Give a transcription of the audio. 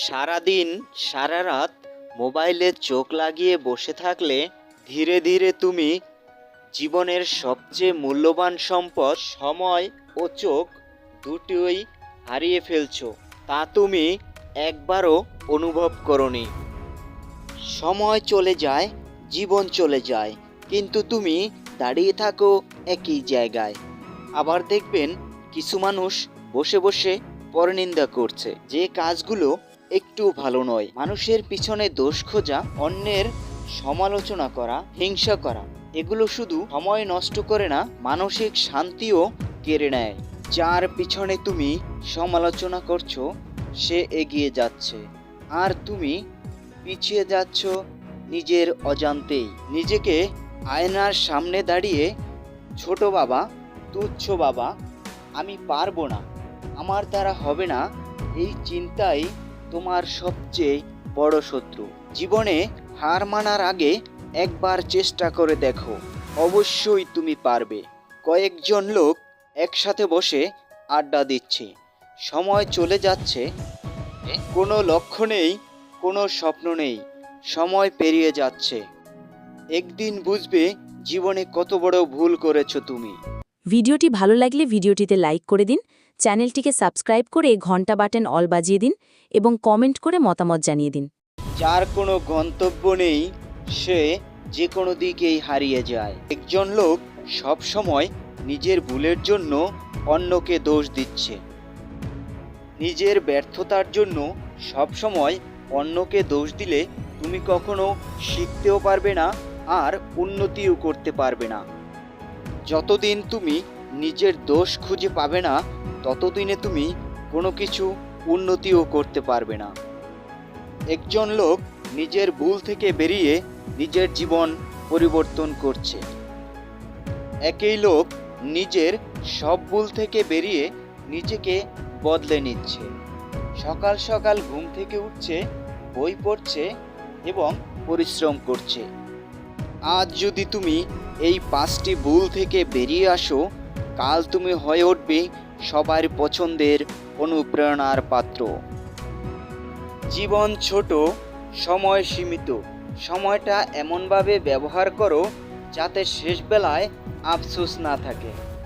সারাদিন, সারা রাত মোবাইলে চোখ লাগিয়ে বসে থাকলে ধীরে ধীরে তুমি জীবনের সবচেয়ে মূল্যবান সম্পদ, সময় ও চোখ দুটোই হারিয়ে ফেলছো। তা তুমি একবারও অনুভব করনি। সময় চলে যায়, জীবন চলে যায়, কিন্তু তুমি দাঁড়িয়ে থাকো একই জায়গায়। আবার দেখবেন কিছু মানুষ বসে বসে পরনিন্দা করছে। যে কাজগুলো একটু ভালো নয়। মানুষের পিছনে দোষ খোঁজা, অন্যের সমালোচনা করা, হিংসা করা, এগুলো শুধু সময় নষ্ট করে না, মানসিক শান্তিও কেড়ে নেয়। যার পিছনে তুমি সমালোচনা করছ, সে এগিয়ে যাচ্ছে। আর তুমি পিছিয়ে যাচ্ছ নিজের অজান্তেই। নিজেকে আয়নার সামনে দাঁড়িয়ে, ছোট বাবা, তুচ্ছ বাবা, আমি পারব না। আমার দ্বারা হবে না। এই চিন্তাই তোমার সবচেয়ে বড় শত্রু। জীবনে হার মানার আগে একবার চেষ্টা করে দেখো, অবশ্যই তুমি পারবে। কয়েকজন লোক একসাথে বসে আড্ডা দিচ্ছে। সময় চলে যাচ্ছে। কোনো লক্ষ্য নেই, কোনো স্বপ্ন নেই। সময় পেরিয়ে যাচ্ছে। একদিন বুঝবে জীবনে কত বড় ভুল করেছ তুমি। ভিডিওটি ভালো লাগলে ভিডিওটিতে লাইক করে দিন, চ্যানেলটিকে সাবস্ক্রাইব করে ঘণ্টা বাটন অল বাজিয়ে দিন এবং কমেন্ট করে মতামত জানিয়ে দিন। যার কোনো গন্তব্য নেই, সে যে কোনো দিকেই হারিয়ে যায়। একজন লোক সব সময় নিজের ভুলের জন্য অন্যকে দোষ দিচ্ছে। নিজের ব্যর্থতার জন্য সব সময় অন্যকে দোষ দিলে তুমি কখনো শিখতেও পারবে না আর উন্নতিও করতে পারবে না। যতদিন তুমি নিজের দোষ খুঁজে পাবে না, ততদিনে তুমি কোনো কিছু উন্নতিও করতে পারবে না। একজন লোক নিজের ভুল থেকে বেরিয়ে নিজের জীবন পরিবর্তন করছে। একই লোক নিজের সব ভুল থেকে বেরিয়ে নিজেকে বদলে নিচ্ছে। সকাল সকাল ঘুম থেকে উঠছে, বই পড়ছে এবং পরিশ্রম করছে। আজ যদি তুমি এই পাঁচটি ভুল থেকে বেরিয়ে আসো, কাল তুমি হয়ে উঠবে সবার পছন্দের অনুপ্রেরণার পাত্র। জীবন ছোট, সময় সীমিত। সময়টা এমনভাবে ব্যবহার করো যাতে শেষবেলায় আফসোস না থাকে।